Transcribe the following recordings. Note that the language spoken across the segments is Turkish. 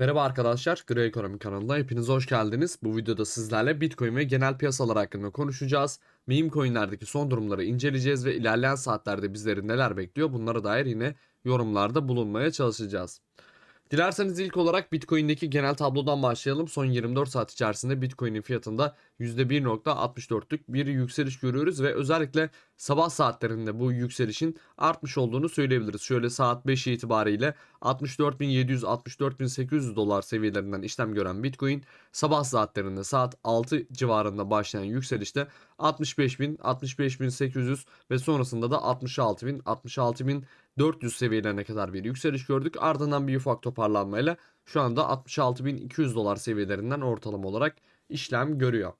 Merhaba arkadaşlar, Gri Ekonomi kanalına hepiniz hoş geldiniz. Bu videoda sizlerle Bitcoin ve genel piyasalar hakkında konuşacağız. Meme coinlerdeki son durumları inceleyeceğiz ve ilerleyen saatlerde bizleri neler bekliyor bunlara dair yine yorumlarda bulunmaya çalışacağız. Dilerseniz ilk olarak Bitcoin'deki genel tablodan başlayalım. Son 24 saat içerisinde Bitcoin'in fiyatında %1.64'lük bir yükseliş görüyoruz ve özellikle sabah saatlerinde bu yükselişin artmış olduğunu söyleyebiliriz. Şöyle saat 5 itibariyle 64.700 64.800 dolar seviyelerinden işlem gören Bitcoin sabah saatlerinde saat 6 civarında başlayan yükselişte 65.000 65.800 ve sonrasında da 66.000 66.000 400 seviyelerine kadar bir yükseliş gördük. Ardından bir ufak toparlanmayla şu anda 66.200 dolar seviyelerinden ortalama olarak işlem görüyor.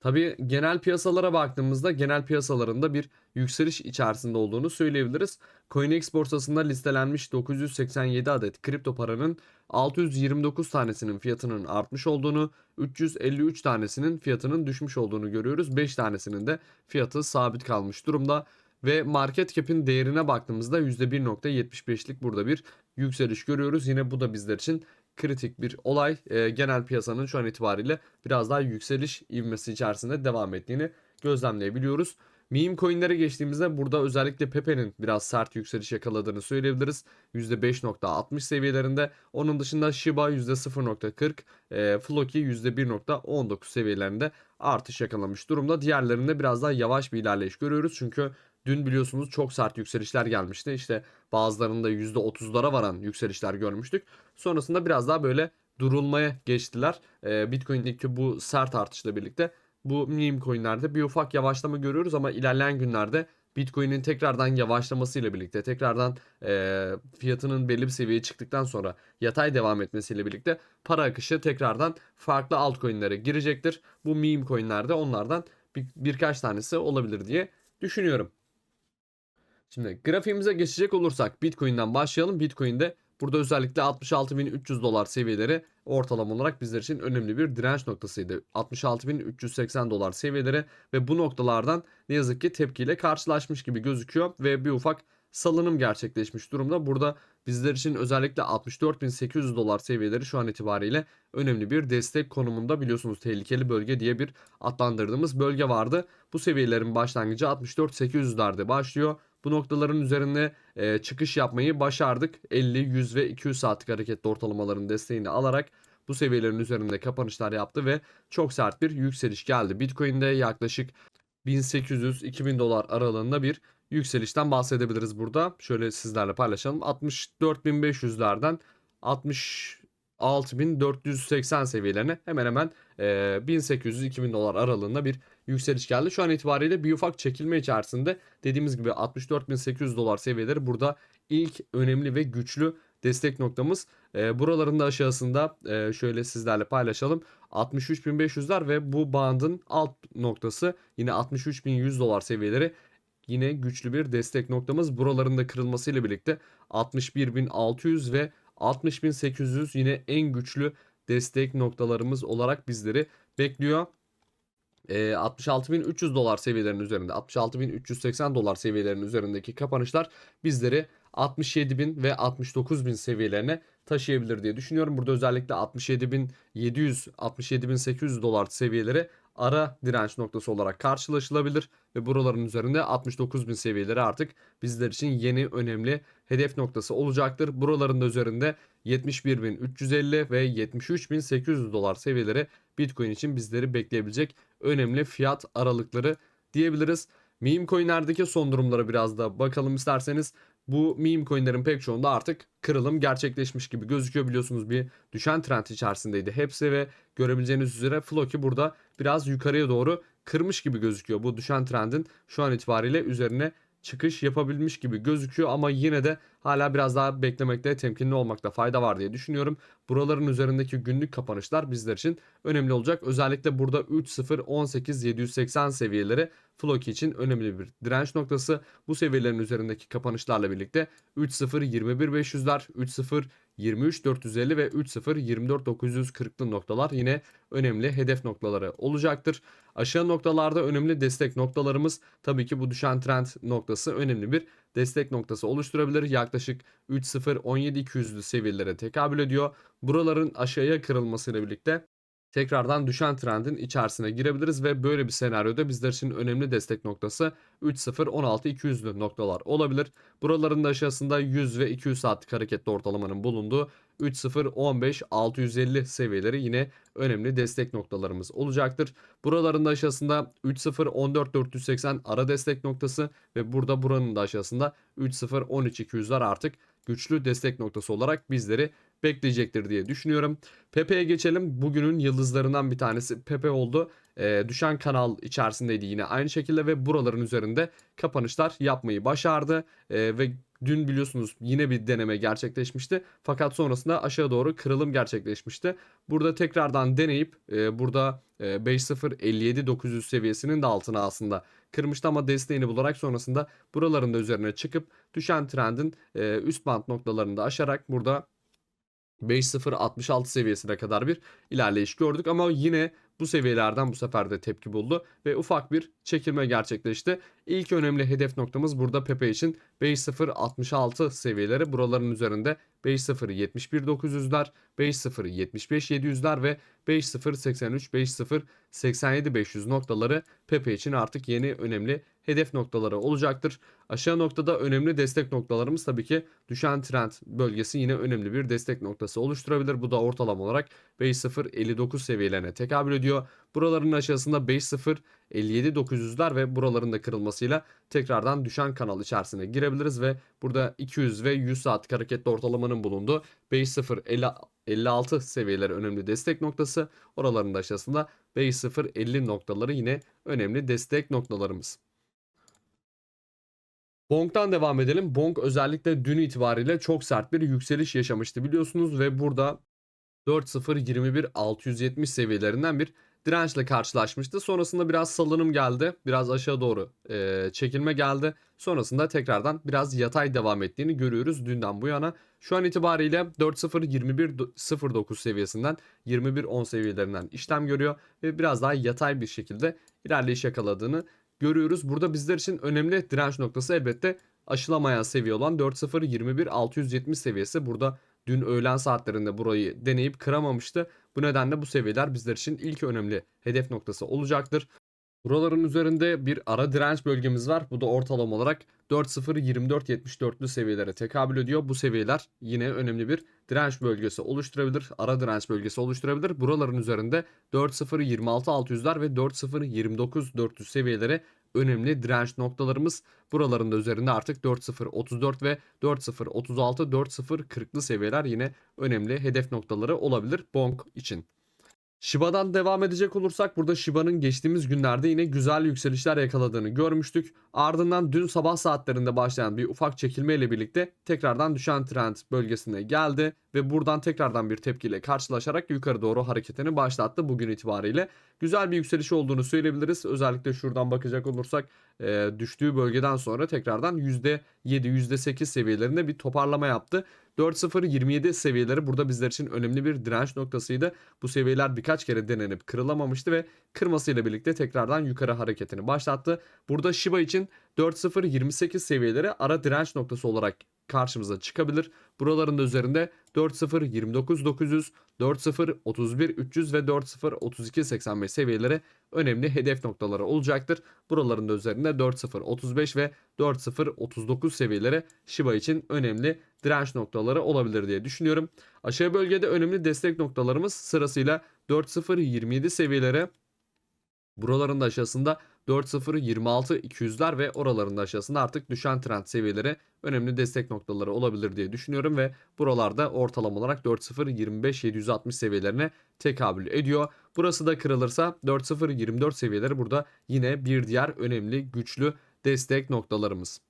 Tabii genel piyasalara baktığımızda genel piyasalarında bir yükseliş içerisinde olduğunu söyleyebiliriz. CoinEx borsasında listelenmiş 987 adet kripto paranın 629 tanesinin fiyatının artmış olduğunu, 353 tanesinin fiyatının düşmüş olduğunu görüyoruz. 5 tanesinin de fiyatı sabit kalmış durumda. Ve market cap'in değerine baktığımızda %1.75'lik burada bir yükseliş görüyoruz. Yine bu da bizler için kritik bir olay. E, genel piyasanın şu an itibariyle biraz daha yükseliş ivmesi içerisinde devam ettiğini gözlemleyebiliyoruz. Meme coinlere geçtiğimizde burada özellikle Pepe'nin biraz sert yükseliş yakaladığını söyleyebiliriz. %5.60 seviyelerinde. Onun dışında Shiba %0.40, e, Floki %1.19 seviyelerinde artış yakalamış durumda. Diğerlerinde biraz daha yavaş bir ilerleyiş görüyoruz. Çünkü Dün biliyorsunuz çok sert yükselişler gelmişti. İşte bazılarında %30'lara varan yükselişler görmüştük. Sonrasında biraz daha böyle durulmaya geçtiler. Ee, Bitcoin'deki bu sert artışla birlikte bu meme coinlerde bir ufak yavaşlama görüyoruz ama ilerleyen günlerde Bitcoin'in tekrardan yavaşlamasıyla birlikte tekrardan e, fiyatının belli bir seviyeye çıktıktan sonra yatay devam etmesiyle birlikte para akışı tekrardan farklı altcoin'lere girecektir. Bu meme coinlerde onlardan bir, birkaç tanesi olabilir diye düşünüyorum. Şimdi grafiğimize geçecek olursak Bitcoin'den başlayalım. Bitcoin'de burada özellikle 66.300 dolar seviyeleri ortalama olarak bizler için önemli bir direnç noktasıydı. 66.380 dolar seviyeleri ve bu noktalardan ne yazık ki tepkiyle karşılaşmış gibi gözüküyor ve bir ufak salınım gerçekleşmiş durumda. Burada bizler için özellikle 64.800 dolar seviyeleri şu an itibariyle önemli bir destek konumunda biliyorsunuz tehlikeli bölge diye bir adlandırdığımız bölge vardı. Bu seviyelerin başlangıcı 64.800'lerde başlıyor. Bu noktaların üzerine e, çıkış yapmayı başardık. 50, 100 ve 200 saatlik hareketli ortalamaların desteğini alarak bu seviyelerin üzerinde kapanışlar yaptı ve çok sert bir yükseliş geldi. Bitcoin'de yaklaşık 1800-2000 dolar aralığında bir yükselişten bahsedebiliriz burada. Şöyle sizlerle paylaşalım. 64.500'lerden 66.480 seviyelerine hemen hemen e, 1800-2000 dolar aralığında bir yükseliş geldi. Şu an itibariyle bir ufak çekilme içerisinde dediğimiz gibi 64.800 dolar seviyeleri burada ilk önemli ve güçlü destek noktamız. E, buraların da aşağısında e, şöyle sizlerle paylaşalım. 63.500'ler ve bu bandın alt noktası yine 63.100 dolar seviyeleri yine güçlü bir destek noktamız. Buraların da kırılmasıyla birlikte 61.600 ve 60.800 yine en güçlü destek noktalarımız olarak bizleri bekliyor. E, 66.300 dolar seviyelerinin üzerinde 66.380 dolar seviyelerinin üzerindeki kapanışlar bizleri 67.000 ve 69.000 seviyelerine taşıyabilir diye düşünüyorum. Burada özellikle 67.700 67.800 dolar seviyeleri ara direnç noktası olarak karşılaşılabilir ve buraların üzerinde 69.000 seviyeleri artık bizler için yeni önemli hedef noktası olacaktır. Buraların da üzerinde 71.350 ve 73.800 dolar seviyeleri Bitcoin için bizleri bekleyebilecek önemli fiyat aralıkları diyebiliriz. Meme coinlerdeki son durumlara biraz da bakalım isterseniz. Bu meme coinlerin pek çoğunda artık kırılım gerçekleşmiş gibi gözüküyor. Biliyorsunuz bir düşen trend içerisindeydi hepsi ve görebileceğiniz üzere Floki burada biraz yukarıya doğru kırmış gibi gözüküyor. Bu düşen trendin şu an itibariyle üzerine çıkış yapabilmiş gibi gözüküyor ama yine de hala biraz daha beklemekte temkinli olmakta fayda var diye düşünüyorum. Buraların üzerindeki günlük kapanışlar bizler için önemli olacak. Özellikle burada 3.0.18.780 seviyeleri Floki için önemli bir direnç noktası. Bu seviyelerin üzerindeki kapanışlarla birlikte 3.0.21.500'ler, 23 450 ve 30 24 940'lı noktalar yine önemli hedef noktaları olacaktır. Aşağı noktalarda önemli destek noktalarımız tabii ki bu düşen trend noktası önemli bir destek noktası oluşturabilir. Yaklaşık 3.0 17 200'lü seviyelere tekabül ediyor. Buraların aşağıya kırılmasıyla birlikte tekrardan düşen trendin içerisine girebiliriz ve böyle bir senaryoda bizler için önemli destek noktası 3.0 16 200'lü noktalar olabilir. Buraların da aşağısında 100 ve 200 saatlik hareketli ortalamanın bulunduğu 3.0 15 650 seviyeleri yine önemli destek noktalarımız olacaktır. Buraların da aşağısında 3.0 14 480 ara destek noktası ve burada buranın da aşağısında 3.0 13 200'ler artık güçlü destek noktası olarak bizleri bekleyecektir diye düşünüyorum. Pepe'ye geçelim. Bugünün yıldızlarından bir tanesi Pepe oldu. Ee, düşen kanal içerisindeydi yine aynı şekilde ve buraların üzerinde kapanışlar yapmayı başardı. Ee, ve dün biliyorsunuz yine bir deneme gerçekleşmişti. Fakat sonrasında aşağı doğru kırılım gerçekleşmişti. Burada tekrardan deneyip e, burada e, 5.057 900 seviyesinin de altına aslında kırmıştı ama desteğini bularak sonrasında buraların üzerine çıkıp düşen trendin e, üst band noktalarını da aşarak burada 5.066 seviyesine kadar bir ilerleyiş gördük ama yine bu seviyelerden bu sefer de tepki buldu ve ufak bir çekilme gerçekleşti. İlk önemli hedef noktamız burada Pepe için 5.066 seviyeleri buraların üzerinde 5.071.900'ler, 5.075.700'ler ve 5.083, 5.087 500 noktaları Pepe için artık yeni önemli hedef noktaları olacaktır. Aşağı noktada önemli destek noktalarımız tabii ki düşen trend bölgesi yine önemli bir destek noktası oluşturabilir. Bu da ortalama olarak 5.059 seviyelerine tekabül ediyor. Buraların aşağısında 5.0 57 900'ler ve buraların da kırılmasıyla tekrardan düşen kanal içerisine girebiliriz ve burada 200 ve 100 saatlik hareketli ortalamanın bulunduğu 5.0 56 seviyeleri önemli destek noktası. Oraların da aşağısında 5.0 50 noktaları yine önemli destek noktalarımız. Bonk'tan devam edelim. Bonk özellikle dün itibariyle çok sert bir yükseliş yaşamıştı biliyorsunuz ve burada 4.021 670 seviyelerinden bir dirençle karşılaşmıştı. Sonrasında biraz salınım geldi. Biraz aşağı doğru e, çekilme geldi. Sonrasında tekrardan biraz yatay devam ettiğini görüyoruz dünden bu yana. Şu an itibariyle 4.0-21.09 seviyesinden 21.10 seviyelerinden işlem görüyor. Ve biraz daha yatay bir şekilde ilerleyiş yakaladığını görüyoruz. Burada bizler için önemli direnç noktası elbette aşılamayan seviye olan 4.0-21.670 seviyesi. Burada dün öğlen saatlerinde burayı deneyip kıramamıştı. Bu nedenle bu seviyeler bizler için ilk önemli hedef noktası olacaktır. Buraların üzerinde bir ara direnç bölgemiz var. Bu da ortalama olarak 4.0-24-74'lü seviyelere tekabül ediyor. Bu seviyeler yine önemli bir direnç bölgesi oluşturabilir. Ara direnç bölgesi oluşturabilir. Buraların üzerinde 4.0-26-600'ler ve 4.0-29-400 seviyeleri önemli direnç noktalarımız. Buraların da üzerinde artık 4.0-34 ve 4.0-36, 4.0-40'lı seviyeler yine önemli hedef noktaları olabilir Bonk için. Shiba'dan devam edecek olursak burada Shiba'nın geçtiğimiz günlerde yine güzel yükselişler yakaladığını görmüştük. Ardından dün sabah saatlerinde başlayan bir ufak çekilme ile birlikte tekrardan düşen trend bölgesine geldi ve buradan tekrardan bir tepkiyle karşılaşarak yukarı doğru hareketini başlattı bugün itibariyle. Güzel bir yükseliş olduğunu söyleyebiliriz. Özellikle şuradan bakacak olursak e, düştüğü bölgeden sonra tekrardan %7 %8 seviyelerinde bir toparlama yaptı. 4.0-27 seviyeleri burada bizler için önemli bir direnç noktasıydı. Bu seviyeler birkaç kere denenip kırılamamıştı ve kırmasıyla birlikte tekrardan yukarı hareketini başlattı. Burada Shiba için 4.0-28 seviyeleri ara direnç noktası olarak karşımıza çıkabilir. Buraların da üzerinde 4.0 29 900, 4.0 31 300 ve 4.0 32 85 seviyeleri önemli hedef noktaları olacaktır. Buraların da üzerinde 4.0 35 ve 4.0 39 seviyeleri Shiba için önemli direnç noktaları olabilir diye düşünüyorum. Aşağı bölgede önemli destek noktalarımız sırasıyla 4.0 27 seviyeleri Buraların da aşağısında 4.0 26 200'ler ve oraların da aşağısında artık düşen trend seviyeleri önemli destek noktaları olabilir diye düşünüyorum ve buralarda ortalama olarak 4.0 25 760 seviyelerine tekabül ediyor. Burası da kırılırsa 4.0 24 seviyeleri burada yine bir diğer önemli güçlü destek noktalarımız.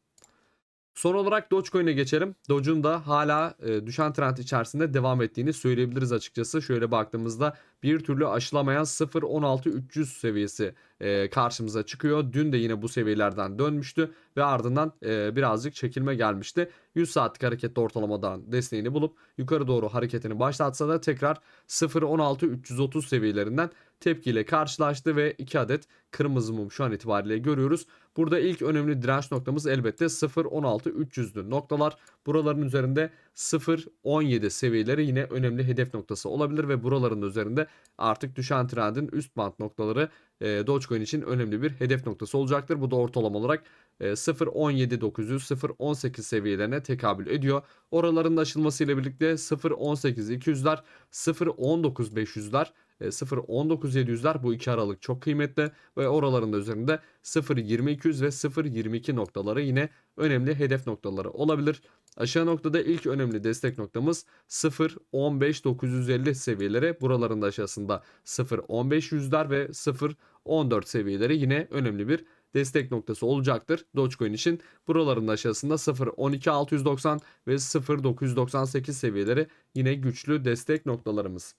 Son olarak Dogecoin'e geçelim. Doge'un da hala e, düşen trend içerisinde devam ettiğini söyleyebiliriz açıkçası. Şöyle baktığımızda bir türlü aşılamayan 0.16300 seviyesi e, karşımıza çıkıyor. Dün de yine bu seviyelerden dönmüştü ve ardından e, birazcık çekilme gelmişti. 100 saatlik hareketli ortalamadan desteğini bulup yukarı doğru hareketini başlatsa da tekrar 0.16330 seviyelerinden tepkiyle karşılaştı ve 2 adet kırmızı mum şu an itibariyle görüyoruz. Burada ilk önemli direnç noktamız elbette 0.16300'lü noktalar. Buraların üzerinde 0.17 seviyeleri yine önemli hedef noktası olabilir ve buraların üzerinde artık düşen trendin üst band noktaları e, Dogecoin için önemli bir hedef noktası olacaktır. Bu da ortalama olarak e, 0.17900 0.18 seviyelerine tekabül ediyor. Oraların aşılmasıyla birlikte 0.18200'ler 0.19500'ler 0.19700'ler bu iki aralık çok kıymetli ve oraların da üzerinde 0.2200 ve 0.22 noktaları yine önemli hedef noktaları olabilir. Aşağı noktada ilk önemli destek noktamız 0.15950 seviyeleri. Buraların da aşağısında 0.15100'ler ve 0.14 seviyeleri yine önemli bir destek noktası olacaktır. Dogecoin için buraların da aşağısında 0.12690 ve 0.998 seviyeleri yine güçlü destek noktalarımız.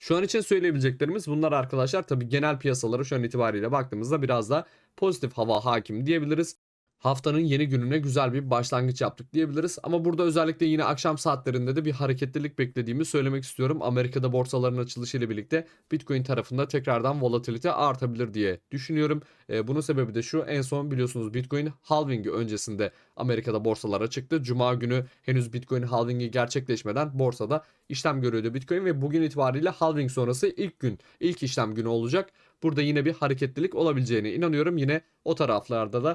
Şu an için söyleyebileceklerimiz bunlar arkadaşlar. Tabi genel piyasalara şu an itibariyle baktığımızda biraz da pozitif hava hakim diyebiliriz. Haftanın yeni gününe güzel bir başlangıç yaptık diyebiliriz. Ama burada özellikle yine akşam saatlerinde de bir hareketlilik beklediğimi söylemek istiyorum. Amerika'da borsaların açılışı ile birlikte Bitcoin tarafında tekrardan volatilite artabilir diye düşünüyorum. E, bunun sebebi de şu en son biliyorsunuz Bitcoin halvingi öncesinde Amerika'da borsalara çıktı. Cuma günü henüz Bitcoin halvingi gerçekleşmeden borsada işlem görüyordu Bitcoin ve bugün itibariyle halving sonrası ilk gün, ilk işlem günü olacak. Burada yine bir hareketlilik olabileceğine inanıyorum. Yine o taraflarda da